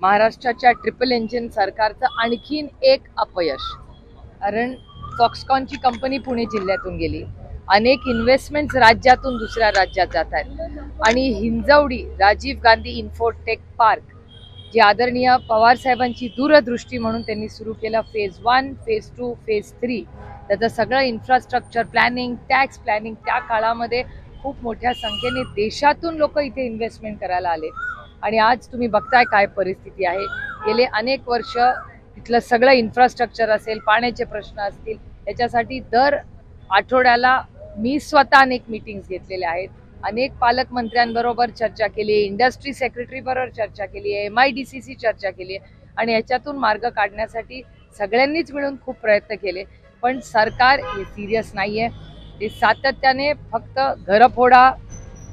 महाराष्ट्राच्या triple engine सरकारचं आणखीन एक अपयश. कारण फॉक्सकॉनची कंपनी पुणे जिल्ह्यातून गेली. अनेक इन्व्हेस्टमेंट्स राज्यातून दुसऱ्या राज्यात जात आहेत. आणि हिंजवडी राजीव गांधी इन्फोटेक पार्क जी आदरणीय पवार साहेबांची दूरदृष्टी म्हणून त्यांनी सुरू केलं phase one phase two phase three त्याचं सगळं इन्फ्रास्ट्रक्चर प्लॅनिंग टॅक्स प्लॅनिंग त्या काळामध्ये खूप मोठ्या संख्येने देशातून लोक इथे इन्व्हेस्टमेंट करायला आले आणि आज तुम्ही बघताय काय परिस्थिती आहे. गेले अनेक वर्ष तिथलं सगळं इन्फ्रास्ट्रक्चर असेल पाण्याचे प्रश्न असतील याच्यासाठी दर आठवड्याला मी स्वतः अनेक मीटिंग्स घेतलेल्या आहेत. अनेक पालकमंत्र्यांबरोबर चर्चा केली आहे इंडस्ट्री सेक्रेटरीबरोबर चर्चा केली आहे M I D C C चर्चा केली आहे. आणि याच्यातून मार्ग काढण्यासाठी सगळ्यांनीच मिळून खूप प्रयत्न केले. पण सरकार हे सिरियस नाही आहे ते सातत्याने फक्त घरफोडा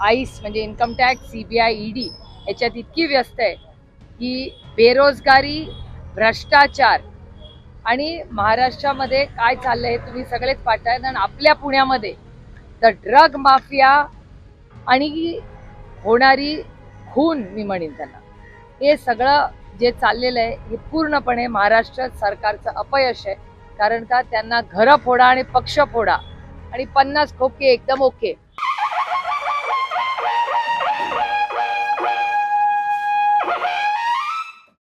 आईस म्हणजे income tax C B I E D याच्यात इतकी व्यस्त आहे की बेरोजगारी भ्रष्टाचार आणि महाराष्ट्रामध्ये काय चाललंय हे तुम्ही सगळेच पाहताय. आणि आपल्या पुण्यामध्ये द ड्रग माफिया आणि होणारी खून मी म्हणेन त्यांना. हे सगळं जे चाललेलं आहे हे पूर्णपणे महाराष्ट्र सरकारचं अपयश आहे. कारण का त्यांना घरं फोडा आणि पक्ष फोडा. आणि पन्नास खोके एकदम ओके.